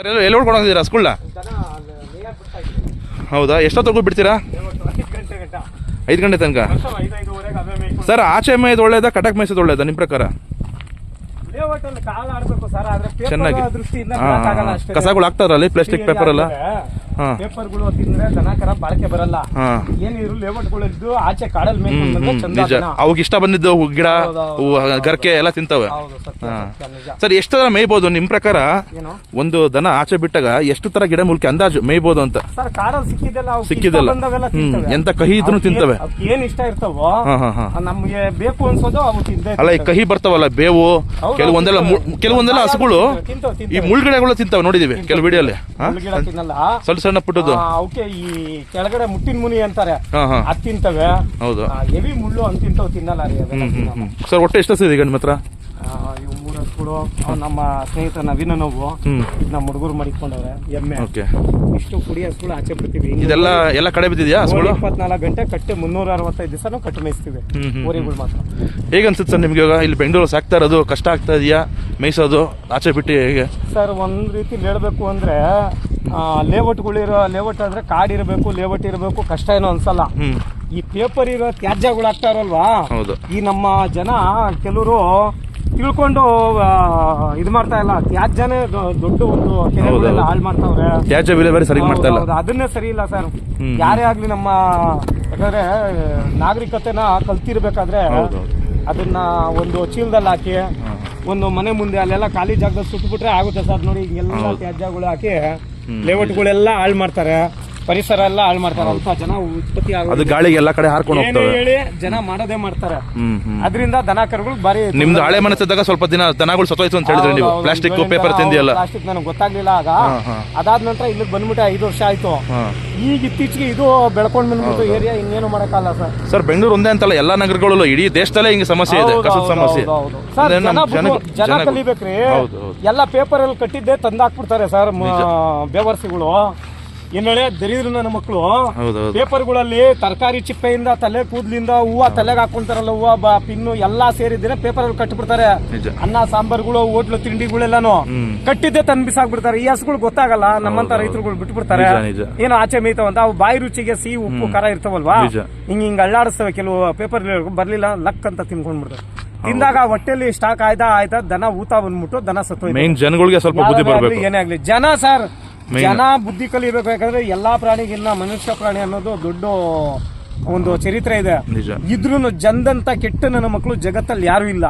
ಎಲ್ಲ ಹೊಡ್ಕೊಂಡಿದ್ದೀರಾ ಸ್ಕೂಲ್ನ ಹೌದಾ? ಎಷ್ಟೊತ್ತಿಗೂ ಬಿಡ್ತೀರಾ? ಐದು ಗಂಟೆ ತನಕ? ಸರ್ ಆಚೆ ಮೇಯ್ದು ಒಳ್ಳೇದಾ ಕಟಕ್ ಮೇಯ್ಸೋದು ಒಳ್ಳೇದಾ ನಿಮ್ಮ ಪ್ರಕಾರ? ಚೆನ್ನಾಗಿ. ಕಸಗಳು ಹಾಕ್ತಾರಲ್ಲ ಪ್ಲಾಸ್ಟಿಕ್ ಪೇಪರ್ ಎಲ್ಲ? ಪೇಪರ್ಗಳು ತಿಂದ್ರೆ ದನ ಕರ ಬಾಳಕೆ ಬರಲ್ಲ. ಹಾಂ. ಏನಿರು ಲೇಔಟ್ಗಳಿದ್ದು ಆಚೆ ಕಾಡಲ್ ನಿಜ. ಅವಾಗ ಇಷ್ಟ ಬಂದಿದ್ದು ಗಿಡ ಗರ್ಕೆ ಎಲ್ಲ ತಿಂತವೆ. ಸರ್ ಎಷ್ಟು ತರ ಮೇಯ್ಬೋದು ನಿಮ್ ಪ್ರಕಾರ? ಒಂದು ದನ ಆಚೆ ಬಿಟ್ಟಾಗ ಎಷ್ಟು ತರ ಗಿಡ ಮೂಲಕ ಅಂದಾಜು ಮೇಯ್ಬೋದು ಅಂತ? ತಿಂತವೆ. ಎಂತ ಕಹಿ ಇದ್ರು ತಿಂತವೆ. ಏನ್- ಇಷ್ಟ ಇರ್ತಾವೋ ನಮ್ಗೆ ಬೇಕು ಅನ್ಸೋದು ಅವು ಅಲ್ಲ ಈ ಕಹಿ ಬರ್ತಾವಲ್ಲ ಬೇವು ಕೆಲವೊಂದೆಲ್ಲ ಕೆಲವೊಂದೆಲ್ಲ ಹಸುಗಳು. ಈ ಮುಳ್ಗಿಡಗಳು ತಿಂತಾವೆ ನೋಡಿದೀವಿ ಕೆಲವು ವಿಡಿಯೋಲಿ ಸ್ವಲ್ಪ ಸಣ್ಣ ಪುಟ್ಟದ್ದು ಆ, ಅವಕ್ಕೆ ಈ ಕೆಳಗಡೆ ಮುಟ್ಟಿನ ಮುನಿ ಅಂತಾರೆ. ಹಾ ಹಾ. ಅದ್ ತಿಂತವೆ. ಹೌದು. ಹೆವಿ ಮುಳ್ಳು ಅಂತ ತಿಂತವ್ ತಿನ್ನಲ್ಲ ರೀ ಅವೆಲ್ಲ ಹ್ಮ್ ಹ್ಮ್ ತಿನ್ನಲ್ಲ. ಹ್ಮ್. ಸರ್ ಒಟ್ಟು ಎಷ್ಟು ಇದೆ ಈಗ ನಿಮ್ಮ ಹತ್ರ? ಆ, ಇವು ಮೂರು ಹಸುಗಳು ಅವು ನಮ್ಮ ಸ್ನೇಹಿತ ನವೀನ ನೋವು. ಹ್ಮ್. ನಮ್ಮ ಹುಡುಗರು ಮಡಿಕೊಂಡವ್ರೆ ಎಮ್ಮೆ. ಓಕೆ. ಇಷ್ಟು ಕುಡಿ ಹಸುಗಳು ಆಚೆ ಬಿಡ್ತೀವಿ. ಇದೆಲ್ಲ ಎಲ್ಲ ಕಡೆ ಬಿದ್ದಿದ್ಯಾ ಹಸುಗಳು ಇಪ್ಪತ್ನಾಲ್ಕು ಗಂಟೆ ಕಟ್ಟೆ ಮುನ್ನೂರ ಅರವತ್ತೈದು ದಿವಸನೂ ಕಟ್ಟು ಮೇಯಿಸ್ತೀವಿ. ಹ್ಮ್ ಹ್ಮ್ ಊರಿಗಳು ಮಾತ್ರ. ಹೇಗೆ ಅನ್ಸುತ್ತೆ ಸರ್ ನಿಮ್ಗೆ ಇವಾಗ? ಇಲ್ಲಿ ಬೆಂಗಳೂರು ಸಾಕ್ತಾ ಇರೋದು ಕಷ್ಟ ಆಗ್ತಾ ಇದೆಯಾ ಮೇಯಿಸೋದು ಆಚೆ ಬಿಟ್ಟು ಹೇಗೆ? ಸರ್ ಒಂದ್ ರೀತಿ ಹೇಳ್ಬೇಕು ಅಂದ್ರೆ ಲೇಔಟ್ಗಳಿರೋ ಲೇಔಟ್ ಆದರೆ ಕಾಡ್ ಇರಬೇಕು ಲೇಔಟ್ ಇರಬೇಕು ಕಷ್ಟ ಏನೋ ಅನ್ಸಲ್ಲ. ಈ ಪೇಪರ್ ಇರೋ ತ್ಯಾಜ್ಯಗಳು ಆಗ್ತಾರಲ್ವಾ ಹೌದು. ಈ ನಮ್ಮ ಜನ ಕೆಲವರು ತಿಳ್ಕೊಂಡು ಇದು ಮಾಡ್ತಾ ಇಲ್ಲ. ತ್ಯಾಜ್ಯನೇ ದೊಡ್ಡ ಒಂದು ಕೆರೆಗಳೆಲ್ಲ ಹಾಳು ಮಾಡ್ತಾವ್ರೆ. ತ್ಯಾಜ್ಯ ವಿಲೇವಾರಿ ಸರಿಗ್ ಮಾಡ್ತಾ ಇಲ್ಲ. ಅದನ್ನೇ ಸರಿ ಇಲ್ಲ ಸರ್. ಯಾರೇ ಆಗ್ಲಿ ನಮ್ಮ ಯಾಕಂದ್ರೆ ನಾಗರಿಕತೆನ ಕಲ್ತಿರ್ಬೇಕಾದ್ರೆ. ಅದನ್ನ ಒಂದು ಚೀಲದಲ್ಲಿ ಹಾಕಿ ಒಂದು ಮನೆ ಮುಂದೆ ಅಲ್ಲೆಲ್ಲ ಖಾಲಿ ಜಾಗದಲ್ಲಿ ಸುಟ್ಬಿಟ್ರೆ ಆಗುತ್ತೆ ಸರ್. ನೋಡಿ ಎಲ್ಲ ತ್ಯಾಜ್ಯಗಳು ಹಾಕಿ. ಲೇಔಟ್ಗಳೆಲ್ಲ ಹಾಳು ಮಾಡ್ತಾರೆ. ಪರಿಸರ ಎಲ್ಲ ಹಾಳು ಮಾಡ್ತಾರೆ. ಅಂತ ಜನ ಉತ್ಪತ್ತಿ ಅದು ಆಗೋದು ಗಾಳಿಗೆ ಎಲ್ಲ ಕಡೆ ಹಾರ್ಕೊಂಡು ಹೋಗ್ತಾರೆ ಹೋಗ್ತವೆ. ಹೇಳಿ ಜನ ಮಾಡೋದೇ ಮಾಡ್ತಾರೆ. ಹ್ಮ್ ಹ್ಮ್. ಅದರಿಂದ ದನ ಕರುಗಳು ಬಾರಿ ನಿಮ್ದು ಹಳೆ ಮನಸ್ಸಿದ್ದಾಗ ಸ್ವಲ್ಪ ದಿನ ದನಗಳು ಸತ್ತೋಯ್ತು ಅಂತ ಹೇಳಿದ್ರೆ ನೀವು. ಪ್ಲಾಸ್ಟಿಕ್ ಪೇಪರ್ ತಿಂದಿಯಲ್ಲ ಪ್ಲಾಸ್ಟಿಕ್ ನನಗೆ ಗೊತ್ತಾಗ್ಲಿಲ್ಲ ಆಗ. ಅದಾದ ನಂತರ ಇಲ್ಲಿ ಬಂದ್ಬಿಟ್ಟು ಐದು ವರ್ಷ ಆಯ್ತು. ಈಗ ಇತ್ತೀಚೆಗೆ ಇದು ಬೆಳ್ಕೊಂಡ್ ಬಂದ್ಬಿಟ್ಟು ಏರಿಯಾ ಇನ್ನೇನು ಮಾಡಕ್ಕಾಗಲ್ಲ ಸರ್. ಸರ್ ಬೆಂಗಳೂರು ಒಂದೇ ಅಂತಲ್ಲ ಎಲ್ಲಾ ನಗರಗಳಲ್ಲೂ ಇಡೀ ದೇಶದಲ್ಲೇ ಹಿಂಗೆ ಸಮಸ್ಯೆ ಇದೆ ಕಸದ ಸಮಸ್ಯೆ. ಹೌದು. ಸರ್, ಅಂದ್ರೆ ಜನ ನಮ್ಮ ಬುದ್ಧಿ- ಜನಗಳು- ಜನ ಜನಗಳು- ಕಲಿಬೇಕ್ರಿ. ಹೌದು, ಹೌದು. ಎಲ್ಲ ಪೇಪರ್ ಅಲ್ಲಿ ಕಟ್ಟಿದ್ದೆ ತಂದಾಕ್ಬಿಡ್ತಾರೆ ಸರ್ ಬೇವರ್ಸಿಗಳು. ಏನ್ ದರಿದ್ರು ನನ್ನ ಮಕ್ಕಳು ಪೇಪರ್ಗಳಲ್ಲಿ ತರಕಾರಿ ಚಿಪ್ಪೆಯಿಂದ ತಲೆ ಕೂದ್ಲಿಂದ ಹೂವ ತಲೆಗೆ ಹಾಕೊಂತಾರಲ್ಲ ಹೂವ ಬ ಪಿನ್ನು ಎಲ್ಲಾ ಸೇರಿದ್ರೆ ಪೇಪರ್ ಅಲ್ಲಿ ಕಟ್ಟಿಬಿಡ್ತಾರೆ ಅನ್ನ ಸಾಂಬಾರ್ಗಳು ಹೋಟ್ಲು ತಿಂಡಿಗಳೆಲ್ಲಾನು. ಕಟ್ಟಿದ್ದೆ ತಂದ್ ಬಿಸಾಕ್ಬಿಡ್ತಾರೆ. ಈ ಹಸುಗಳು ಗೊತ್ತಾಗಲ್ಲ. ನಮ್ಮಂತ ರೈತರುಗಳು ಬಿಟ್ಬಿಡ್ತಾರೆ. ಏನೋ ಆಚೆ ಮೇಯ್ತಾವಂತ ಅವು ಬಾಯಿ ರುಚಿಗೆ ಸಿಹಿ ಉಪ್ಪು ಖಾರ ಇರ್ತಾವಲ್ವಾ? ಹಿಂಗ ಹಿಂಗ ಅಳ್ಳಾಡಿಸ್ತವೆ. ಕೆಲವು ಪೇಪರ್ ಬರ್ಲಿಲ್ಲ ಲಕ್ ಅಂತ ತಿನ್ಕೊಂಡ್ಬಿಡ್ತಾರೆ. ತಿಂದಾಗ ಹೊಟ್ಟೆಲಿ ಸ್ಟಾಕ್ ಆಯ್ತಾ ಆಯ್ತಾ ದನ ಊತ ಬಂದ್ಬಿಟ್ಟು ದನ ಸತ್ತು ಜನಗಳಿಗೆ ಸ್ವಲ್ಪ ಬುದ್ಧಿ ಬರಬೇಕು. ಏನೇ ಆಗ್ಲಿ. ಜನ ಸರ್. ಜನ ಬುದ್ಧಿ ಕಲಿಬೇಕು ಯಾಕಂದ್ರೆ ಎಲ್ಲಾ ಪ್ರಾಣಿಗಿನ್ನ ಮನುಷ್ಯ ಪ್ರಾಣಿ ಅನ್ನೋದು ದೊಡ್ಡ ಒಂದು ಚರಿತ್ರೆ ಇದೆ. ಇದ್ರು ಜಂದಂತ ಕೆಟ್ಟ ನನ್ನ ಮಕ್ಕಳು ಜಗತ್ತಲ್ಲಿ ಯಾರು ಇಲ್ಲ.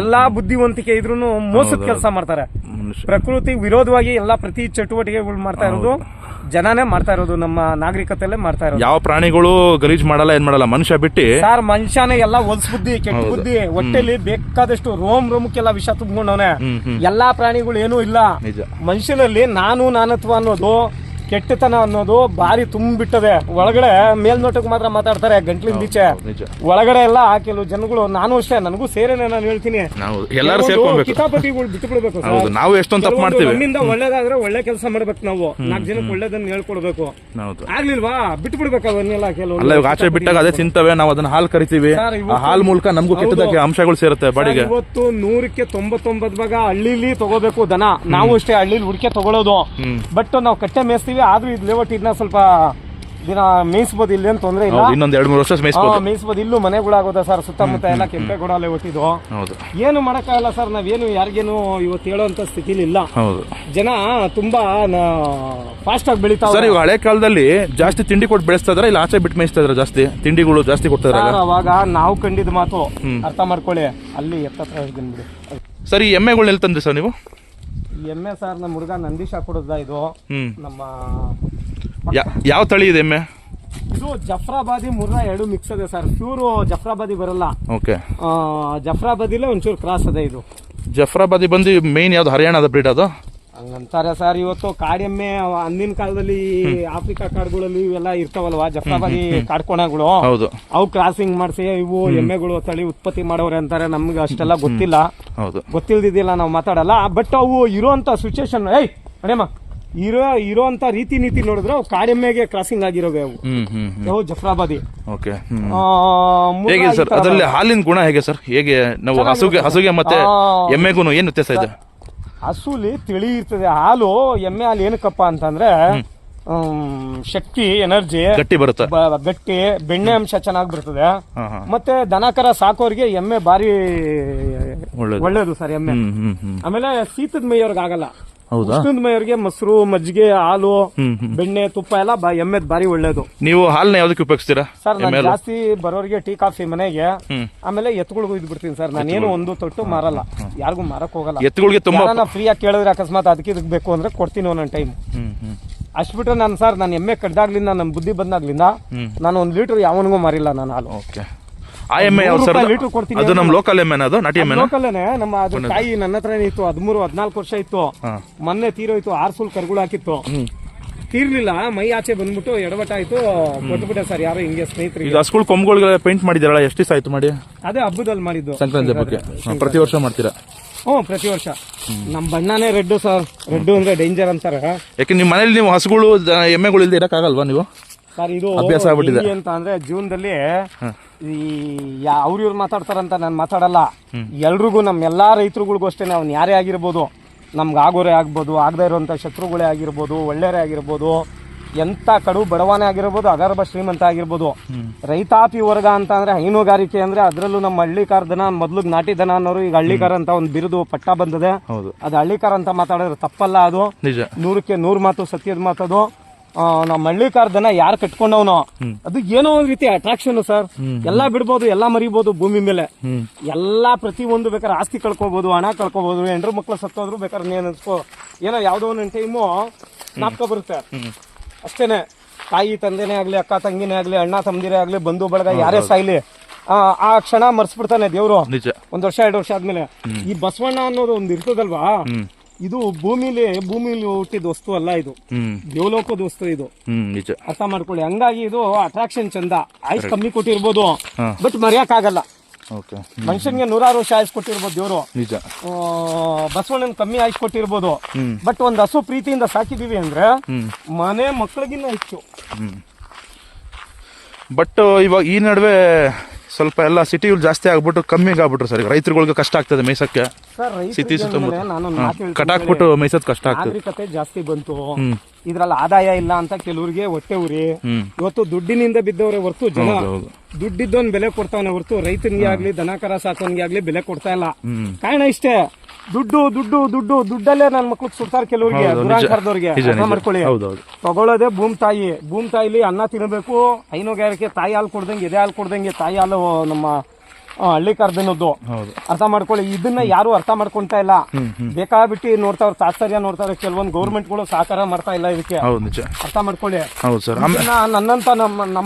ಎಲ್ಲಾ ಬುದ್ಧಿವಂತಿಕೆ ಇದ್ರು ಮೋಸದ ಕೆಲಸ ಮಾಡ್ತಾರೆ. ಪ್ರಕೃತಿ ವಿರೋಧವಾಗಿ ಎಲ್ಲಾ ಪ್ರತಿ ಚಟುವಟಿಕೆಗಳು ಮಾಡ್ತಾ ಇರೋದು ಜನನೇ ಮಾಡ್ತಾ ಇರೋದು ನಮ್ಮ ನಾಗರಿಕತೆಲ್ಲೇ ಮಾಡ್ತಾ ಇರೋದು. ಯಾವ ಪ್ರಾಣಿಗಳು ಗಲೀಜ್ ಮಾಡಲ್ಲ ಏನ್ ಮಾಡಲ್ಲ ಮನುಷ್ಯ ಬಿಟ್ಟು ಸರ್ ಮನುಷ್ಯನೇ ಎಲ್ಲ ಹೊಲ್ಸ್ ಬುದ್ಧಿ ಕೆಟ್ಟ. ಬುದ್ಧಿ ಹೊಟ್ಟೆಲಿ ಬೇಕಾದಷ್ಟು ರೋಮ್ ರೋಮಕ್ಕೆಲ್ಲ ವಿಷ ತುಂಬಿಕೊಂಡವನೇ. ಎಲ್ಲಾ ಪ್ರಾಣಿಗಳು ಏನೂ ಇಲ್ಲ. ಮನುಷ್ಯನಲ್ಲಿ ನಾನು ನಾನತ್ವ ಅನ್ನೋದು ಕೆಟ್ಟತನ ಅನ್ನೋದು ಬಾರಿ ತುಂಬಿಟ್ಟದೆ. ಒಳಗಡೆ ಮೇಲ್ನೋಟಕ್ಕೆ ಮಾತ್ರ ಮಾತಾಡ್ತಾರೆ ಗಂಟ್ಲಿನ ಈಚೆ ಒಳಗಡೆ ಎಲ್ಲ ಕೆಲವು ಜನಗಳು ನಾನು ಅಷ್ಟೇ ನನಗೂ ಸೇರೇನೆ ನಾನು ಹೇಳ್ತೀನಿ. ನಾವು ಎಲ್ಲರೂ ಸೇರ್ಕೊಬೇಕು. ಕಿತಾಪತಿಗಳು ಬಿಟ್ಟು ಕೊಡ್ಬೇಕು. ಹೌದು ನಾವು ಎಷ್ಟೊಂದು ತಪ್ಪು ಮಾಡ್ತೀವಿ. ನಮ್ಮಿಂದ ಒಳ್ಳೇದಾದ್ರೆ ಒಳ್ಳೆ ಕೆಲಸ ಮಾಡ್ಬೇಕು ನಾವು. ನಾಲ್ಕು ಜನಕ್ಕೆ ಒಳ್ಳೇದನ್ನ ಹೇಳ್ಕೊಡ್ಬೇಕು. ಆಗ್ಲಿಲ್ವಾ? ಬಿಟ್ಟು ಬಿಡ್ಬೇಕು ಅವನ್ನೆಲ್ಲ ಕೆಲವು ಅಲ್ಲ ಇವಾಗ ಆಚೆ ಬಿಟ್ಟಾಗ ಅದೇ ತಿಂತವೆ ನಾವು ಅದನ್ನ ಹಾಲು ಕರಿತೀವಿ. ಹಾಲ್ ಮೂಲಕ ನಮಗೂ ಕೆಟ್ಟದಕ್ಕೆ ಅಂಶಗಳು ಸೇರುತ್ತೆ ಬಾಡಿಗೆ. ಇವತ್ತು ನೂರಕ್ಕೆ ತೊಂಬತ್ತೊಂಬತ್ತು ಭಾಗ ಹಳ್ಳಿಲಿ ತಗೋಬೇಕು ದನ. ನಾವು ಅಷ್ಟೇ ಹಳ್ಳಿಲಿ ಹುಡುಕೆ ತಗೊಳ್ಳೋದು ಬಟ್ ನಾವು ಕಟ್ಟೆ ಮೇಯಿಸ್ತೀವಿ ಆದ್ರೂ ಇದು ಲೇಔಟ್ ಇದನ್ನ ಸ್ವಲ್ಪ ದಿನ ಮೇಯಿಸ್ಬೋದು ಇಲ್ಲಿ ತೊಂದರೆ ತೊಂದ್ರೆ ಇಲ್ಲ. ಹೌದು ಇನ್ನೊಂದ್ ಎರಡ್ ಮೂರು ವರ್ಷ ಹಾ, ಮೇಯಿಸ್ಬೋದು. ಮೇಯಿಸ್ಬೋದು ಇಲ್ಲೂ ಮನೆಗಳಾಗೋದ ಸರ್ ಸುತ್ತಮುತ್ತ ಎಲ್ಲ ಕೆಂಪೇಗೌಡ ಲೇಔಟ್ ಇದು ಹೌದು. ಏನು ಮಾಡಕ್ಕಾಗಲ್ಲ ಸರ್ ನಾವೇನು ಯಾರಿಗೇನು ಇವತ್ತು ಹೇಳೋಂತ ಸ್ಥಿತಿಲಿ ಇಲ್ಲ ಹೌದು. ಜನ ತುಂಬಾ ಫಾಸ್ಟ್ ಆಗಿ ಬೆಳೀತಾರೆ ಸರ್ ಇವಾಗ ಹಳೆ ಕಾಲದಲ್ಲಿ ಜಾಸ್ತಿ ತಿಂಡಿ ಕೊಟ್ಟು ಬೆಳೆಸ್ತಾ ಇದ್ರ ಇಲ್ಲ ಆಚೆ ಬಿಟ್ಟು ಮೇಯಿಸ್ತಾ ಇದ್ರ ಜಾಸ್ತಿ? ತಿಂಡಿಗಳು ಜಾಸ್ತಿ ಕೊಡ್ತಾ ಸರ್ ಅವಾಗ ನಾವು ಕಂಡಿದ್ ಮಾತು ಅರ್ಥ ಮಾಡ್ಕೊಳ್ಳಿ. ಅಲ್ಲಿ ಎತ್ತತ್ರ ಸರಿ ಸರ್ ಈ ಎಮ್ಮೆಗಳನ್ನ ಎಲ್ಲಿ ತಂದ್ರಿ ಸರ್ ನೀವು? ಎಮ್ಮೆ ಸರ್ ನಮ್ಮ ಹುಡುಗ ನಂದೀಶ ಕೊಡೋದ ಇದು? ಹ್ಮ್. ನಮ್ಮ ಯಾ- ಯಾವ ತಳಿ ಇದೆ ಎಮ್ಮೆ ಇದು ಜಫ್ರಾಬಾದಿ ಮುರ್ರಾ ಎರಡು ಮಿಕ್ಸ್ ಇದೆ ಸರ್. ಪ್ಯೂರು ಜಫ್ರಾಬಾದಿ ಬರಲ್ಲ. ಓಕೆ. ಆ, ಜಫ್ರಾಬಾದಿಲೇ ಒಂಚೂರು ಕ್ರಾಸ್ ಅದೇ ಇದು. ಜಫ್ರಾಬಾದಿ ಬಂದು ಮೇನ್ ಯಾವ್ದು ಹರಿಯಾಣದ ಬ್ರೀಡ್ ಅದು? ಹಂಗಂತಾರೆ ಸರ್ ಇವತ್ತು ಕಾಡೆಮ್ಮೆ ಅಂದಿನ ಕಾಲದಲ್ಲಿ ಆಫ್ರಿಕಾ ಕಾಡುಗಳಲ್ಲಿ ಇವೆಲ್ಲ ಇರ್ತಾವಲ್ವಾ ಜಫ್ರಾಬಾದಿ ಕಾಡ್ಕೋಣಗಳು? ಹೌದು. ಅವು ಕ್ರಾಸಿಂಗ್ ಮಾಡಿಸಿ ಇವು ಎಮ್ಮೆಗಳು ತಳಿ ಉತ್ಪತ್ತಿ ಮಾಡೋರೆ ಅಂತಾರೆ ನಮ್ಗೆ ಅಷ್ಟೆಲ್ಲ ಗೊತ್ತಿಲ್ಲ. ಹೌದು. ಗೊತ್ತಿಲ್ದಿದ್ದಿಲ್ಲ ನಾವು ಮಾತಾಡಲ್ಲ ಬಟ್ ಅವು ಇರೋಂತ ಸಿಚುವೇಶನ್ ಏಯ್ ಅಣ್ಣಮ್ಮ ಇರೋ ಇರೋಂತ ರೀತಿ ನೀತಿ ನೋಡಿದ್ರೆ ಅವು ಕಾಡೆಮ್ಮೆಗೆ ಕ್ರಾಸಿಂಗ್ ಆಗಿರೋವೆ ಅವು. ಹ್ಮ್ ಹ್ಮ್ ಹ್ಮ್. ಅವು ಜಫ್ರಾಬಾದಿ? ಓಕೆ ಹ್ಮ್. ಆ, ಮುರ್ರಾ ಹೇಗೆ ಈ ಸರ್ ತರ. ಅದರಲ್ಲಿ ಹಾಲಿನ ಗುಣ ಹೇಗೆ ಸರ್? ಹೇಗೆ ನಾವು ಹಸುಗೆ ಹಸುಗೆ ಮತ್ತೆ. ಎಮ್ಮೆಗೂ ಏನು ವ್ಯತ್ಯಾಸ ಇದೆ? ಹಸುಲಿ ತಿಳಿ ಇರ್ತದೆ. ಹಾಲು ಎಮ್ಮೆ ಹಾಲು ಏನಕ್ಕಪ್ಪ ಅಂತಂದ್ರೆ ಹ್ಮ್, ಶಕ್ತಿ ಎನರ್ಜಿ ಗಟ್ಟಿ ಬರುತ್ತೆ. ಗಟ್ಟಿ ಬೆಣ್ಣೆ ಅಂಶ ಚೆನ್ನಾಗಿ ಬರ್ತದೆ. ಹಾ ಹಾ. ಮತ್ತೆ ದನಕರ ಸಾಕೋರಿಗೆ ಎಮ್ಮೆ ಬಾರಿ ಒಳ್ಳೇದು. ಒಳ್ಳೇದು ಸರ್ ಎಮ್ಮೆ. ಹ್ಮ್ ಹ್ಮ್ ಹ್ಮ್. ಆಮೇಲೆ ಶೀತದ ಮೈಯವ್ರಿಗೆ ಆಗಲ್ಲ ಹೌದಾ? ಮೈಯವ್ರಿಗೆ ಮೊಸರು ಮಜ್ಜಿಗೆ ಹಾಲು ಬೆಣ್ಣೆ ತುಪ್ಪ ಎಲ್ಲ ಬಾ- ಎಮ್ಮೆದ್ ಬಾರಿ ಒಳ್ಳೇದು. ನೀವು ಹಾಲ್ನ ಯಾವ್ದಕ್ಕೆ ಉಪಯೋಗಿಸ್ತೀರಾ? ಸರ್ ನಾನು ಜಾಸ್ತಿ ಬರೋರಿಗೆ ಟೀ ಕಾಫಿ ಮನೆಗೆ ಆಮೇಲೆ ಎತ್ತುಗಳಿಗೂ ಇದ್ ಬಿಡ್ತೀನಿ ಸರ್. ನಾನು ಏನು ಒಂದು ತೊಟ್ಟು ಮಾರಲ್ಲ. ಯಾರಿಗೂ ಮಾರಕ್ ಹೋಗಲ್ಲ. ಎತ್ತುಗಳಿಗೆ ತುಂಬಾ ಯಾರನ್ನ ಫ್ರೀಯಾಗಿ ಕೇಳಿದ್ರೆ ಅಕಸ್ಮಾತ್ ಅದಕ್ಕೆ ಇದಕ್ಕೆ ಬೇಕು ಅಂದ್ರೆ ಕೊಡ್ತೀನಿ ಒಂದೊಂದು ಟೈಮ್ ಹ್ಮ್ ಬಿಟ್ರೆ ನಾನು ಸರ್ ನಾನು ಎಮ್ಮೆ ಕಡ್ದಾಗ್ಲಿಂದ ನನ್ನ ಬುದ್ಧಿ ಬಂದಾಗ್ಲಿಂದ. ನಾನು ಒಂದು ಲೀಟರ್ ಯಾವನಿಗೂ ಮಾರಿಲ್ಲ ನಾನು ಹಾಲು. ಓಕೆ. ಆ ಎಮ್ಮೆ ಯಾವ ನೂರು ಸರ್ ರೂಪಾಯಿ ಕೊಡ್ತೀನಿ ಅದು ನಮ್ಮ ಲೋಕಲ್ ಎಮ್ಮೆನ ಅದು? ನಾಟಿ ಎಮ್ಮೆನ ಲೋಕಲ್ಲೇನೆ ನಮ್ಮ ಅದು ತಾಯಿ ನನ್ನ ಹತ್ರನೇ ಇತ್ತು ಹದಿಮೂರು ಹದಿನಾಲ್ಕು ವರ್ಷ ಇತ್ತು. ಮೊನ್ನೆ ತೀರೋಯ್ತು ಆರ್ಸುಲ್ ಕರ್ಗಳು ಹಾಕಿತ್ತು. ತೀರ್ಲಿಲ್ಲ ಮೈ ಆಚೆ ಬಂದ್ಬಿಟ್ಟು ಎಡವಟ ಆಯ್ತು ಕೊಟ್ಬಿಟ್ಟೆ ಸರ್ ಯಾರು ಹಿಂಗೆ ಸ್ನೇಹಿತರಿಗೆ ಈಗ ಹಸ್ಗಳು ಕೊಂಬುಗಳಿಗೆ ಪೇಂಟ್ ಮಾಡಿದಾರಲ್ಲ ಎಷ್ಟು ದಿವಸ ಆಯ್ತು ಮಾಡಿ? ಅದೇ ಹಬ್ಬದಲ್ಲಿ ಮಾಡಿದ್ದು. ಸಂಕ್ರಾಂತಿ ಹಬ್ಬಕ್ಕೆ. ಹಾ, ಪ್ರತಿ ವರ್ಷ ಮಾಡ್ತೀರಾ? ಹ್ಞೂ ಪ್ರತಿ ವರ್ಷ. ನಮ್ಮ ಬಣ್ಣನೇ ರೆಡ್ ಸರ್. ರೆಡ್ ಅಂದ್ರೆ ಡೇಂಜರ್ ಅಂತಾರೆ ಯಾಕೆ ನಿಮ್ಮ ಮನೇಲಿ ನೀವು ಹಸುಗಳು ದ- ಎಮ್ಮೆಗಳು ಇಲ್ಲದೆ ಇರಕ್ಕಾಗಲ್ವಾ ನೀವು? ಸರ್ ಇದು ಅಭ್ಯಾಸ ಆಗ್ಬಿಟ್ಟಿದೆ. ಅಂತ ಅಂದ್ರೆ ಜೂನ್ದಲ್ಲಿ ಈ ಅವ್ರ ಇವ್ರು ಮಾತಾಡ್ತಾರಂತ ನಾನು ಮಾತಾಡಲ್ಲ. ಎಲ್ರಿಗೂ ನಮ್ಮ ಎಲ್ಲಾ ರೈತರುಗಳಿಗೂ ಅಷ್ಟೇ ಅವ್ನು ಯಾರೇ ಆಗಿರ್ಬೋದು ನಮ್ಗೆ ಆಗೋರೇ ಆಗ್ಬೋದು ಆಗದೇ ಇರುವಂತ ಶತ್ರುಗಳೇ ಆಗಿರ್ಬೋದು ಒಳ್ಳೆಯರೇ ಆಗಿರ್ಬೋದು ಎಂತ ಕಡು ಬಡವನೇ ಆಗಿರ್ಬೋದು ಅಗರ್ಭ ಶ್ರೀಮಂತ ಆಗಿರ್ಬೋದು ರೈತಾಪಿ ವರ್ಗ ಅಂತ ಅಂದ್ರೆ ಹೈನುಗಾರಿಕೆ ಅಂದ್ರೆ ಅದರಲ್ಲೂ ನಮ್ಮ ಹಳ್ಳಿಕಾರ ದನ ಮೊದ್ಲು ನಾಟಿ ದನ ಅನ್ನೋರು ಈಗ ಹಳ್ಳಿಕಾರ ಅಂತ ಒಂದು ಬಿರುದು ಪಟ್ಟ ಬಂದದೆ. ಹೌದು. ಅದು ಹಳ್ಳಿಕಾರ ಅಂತ ಮಾತಾಡಿದ್ರೆ ತಪ್ಪಲ್ಲ ಅದು. ನಿಜ. ನೂರಕ್ಕೆ ನೂರು ಮಾತು ಸತ್ಯದ ಮಾತದು. ನಮ್ಮ ಹಳ್ಳಿ ದನ ಯಾರು ಕಟ್ಕೊಂಡವನು ಅದು ಏನೋ ಒಂದ್ ರೀತಿ ಅಟ್ರಾಕ್ಷನ್ ಸರ್. ಎಲ್ಲಾ ಬಿಡ್ಬೋದು ಎಲ್ಲಾ ಮರಿಬಹುದು ಭೂಮಿ ಮೇಲೆ. ಎಲ್ಲಾ ಪ್ರತಿ ಒಂದು ಬೇಕಾದ್ರೆ ಆಸ್ತಿ ಕಳ್ಕೊಬಹುದು ಹಣ ಕಳ್ಕೊಬಹುದು ಹೆಂಡ್ರು ಮಕ್ಳು ಸತ್ತೋದ್ರು ಬೇಕಾದ್ರೆ ನೀನ್ ಅನ್ಸ್ಕೋ. ಏನೋ ಯಾವ್ದೋ ಒಂದ್ ಟೈಮು ನಾಪ್ಕ ಬರುತ್ತೆ. ಅಷ್ಟೇನೆ. ತಾಯಿ ತಂದೆನೇ ಆಗ್ಲಿ ಅಕ್ಕ ತಂಗಿನೇ ಆಗ್ಲಿ ಅಣ್ಣ ತಮ್ಮದಿರೇ ಆಗ್ಲಿ ಬಂಧು ಬಳಗ ಯಾರೇ ಸಾಯ್ಲಿ ಆ, ಕ್ಷಣ ಮರ್ಸ್ಬಿಡ್ತಾನೆ ದೇವ್ರು. ಒಂದ್ ವರ್ಷ ಎರಡು ವರ್ಷ ಆದ್ಮೇಲೆ. ಈ ಬಸವಣ್ಣ ಅನ್ನೋದು ಒಂದು ಇರ್ತದಲ್ವಾ? ಇದು ಭೂಮಿಲಿ ಭೂಮಿಲಿ ಹುಟ್ಟಿದ ವಸ್ತು ಅಲ್ಲ ಇದು. ಹ್ಮ್. ದೇವಲೋಕದ ವಸ್ತು ಇದು. ಹ್ಮ್ ನಿಜ. ಅರ್ಥ ಮಾಡ್ಕೊಳ್ಳಿ. ಹಂಗಾಗಿ ಇದು ಅಟ್ರಾಕ್ಷನ್ ಚಂದ. ಆಯ್ಸ್ ಕಮ್ಮಿ ಕೊಟ್ಟಿರ್ಬೋದು. ಹಾ. ಬಟ್ ಮರೆಯಕ್ ಆಗಲ್ಲ ಓಕೆ ಮನುಷ್ಯನ್ಗೆ ನೂರಾರು ವರ್ಷ ಆಯ್ಸ್ ಕೊಟ್ಟಿರ್ಬೋದು ದೇವರು. ನಿಜ. ಬಸವಣ್ಣನ್ ಕಮ್ಮಿ ಆಯ್ಸ್ ಕೊಟ್ಟಿರ್ಬೋದು. ಹ್ಮ್. ಬಟ್ ಒಂದ್ ಹಸು ಪ್ರೀತಿಯಿಂದ ಸಾಕಿದೀವಿ ಅಂದ್ರೆ ಹ್ಮ್. ಮನೆ ಮಕ್ಕಳಿಗಿನ್ನ ಹೆಚ್ಚು. ಹ್ಮ್. ಬಟ್ ಇವಾಗ ಈ ನಡುವೆ ಸ್ವಲ್ಪ ಎಲ್ಲ ಸಿಟಿಗಳು ಜಾಸ್ತಿ ಆಗ್ಬಿಟ್ಟು ಕಮ್ಮಿಗೆ ಆಗ್ಬಿಟ್ರು ಸರ್. ಈಗ ರೈತರುಗಳಿಗೆ ಕಷ್ಟ ಆಗ್ತದೆ ಮೇಯ್ಸಕ್ಕೆ ಸಿಟಿ ಸುತ್ತಮುತ್ತ. ಕಟಾಕ್ಬಿಟ್ಟು ಮೇಯ್ಸೋದು ಕಷ್ಟ ಆಗ್ತದೆ. ಜಾಸ್ತಿ ಬಂತು. ಇದ್ರಲ್ಲಿ ಆದಾಯ ಇಲ್ಲ ಅಂತ ಕೆಲವರಿಗೆ ಹೊಟ್ಟೆ ಉರಿ. ಇವತ್ತು ದುಡ್ಡಿನಿಂದ ಬಿದ್ದವ್ರೆ ಹೊರ್ತು ಜನ. ಹೌದು ಬೆಲೆ ಕೊಡ್ತಾವನೆ ಹೊರತು ರೈತನಿಗೆ ಆಗ್ಲಿ ದನಕರ ಸಾಕೋನ್ಗೆ ಆಗ್ಲಿ ಬೆಲೆ ಕೊಡ್ತಾ ಇಲ್ಲ. ಕಾರಣ ಇಷ್ಟೇ. ದುಡ್ಡು ದುಡ್ಡು ದುಡ್ಡು ದುಡ್ಡಲ್ಲೇ ನನ್ನ ಮಕ್ಳು ಸುಡ್ತಾರೆ ಕೆಲವರಿಗೆ. ದುರಾಂಕಾರದವ್ರಿಗೆ ಅರ್ಥ. ಮಾಡ್ಕೊಳ್ಳಿ. ತಗೊಳ್ಳೋದೇ ಭೂಮಿ ತಾಯಿ. ಭೂಮಿ ತಾಯಿಲಿ ಅನ್ನ ತಿನ್ನಬೇಕು ಹೈನುಗಾರಿಕೆ ತಾಯಿ ಹಾಲು ಕೊಡ್ದಂಗೆ ಎದೆ ಹಾಲು ಕೊಡ್ದಂಗೆ ತಾಯಿ ಹಾಲು ನಮ್ಮ ಹಳ್ಳಿ ಕರ್ದಿನದ್ದು. ಅರ್ಥ ಮಾಡ್ಕೊಳ್ಳಿ. ಇದನ್ನ ಯಾರು ಅರ್ಥ ಮಾಡ್ಕೊಂತ ಇಲ್ಲ. ಬೇಕಾ ಬಿಟ್ಟಿ ಬೇಕಾಬಿಟ್ಟು ನೋಡ್ತಾವ್ರ ತಾತ್ಸರ್ಯ ನೋಡ್ತಾರೆ. ಕೆಲವೊಂದು ಗೌರ್ಮೆಂಟ್ಗಳು ಸಹಕಾರ ಮಾಡ್ತಾ ಇಲ್ಲ ಇದಕ್ಕೆ. ಅರ್ಥ ಮಾಡ್ಕೊಳ್ಳಿ. ನನ್ನಂತ ನಮ್ಮ ನಮ್ಮ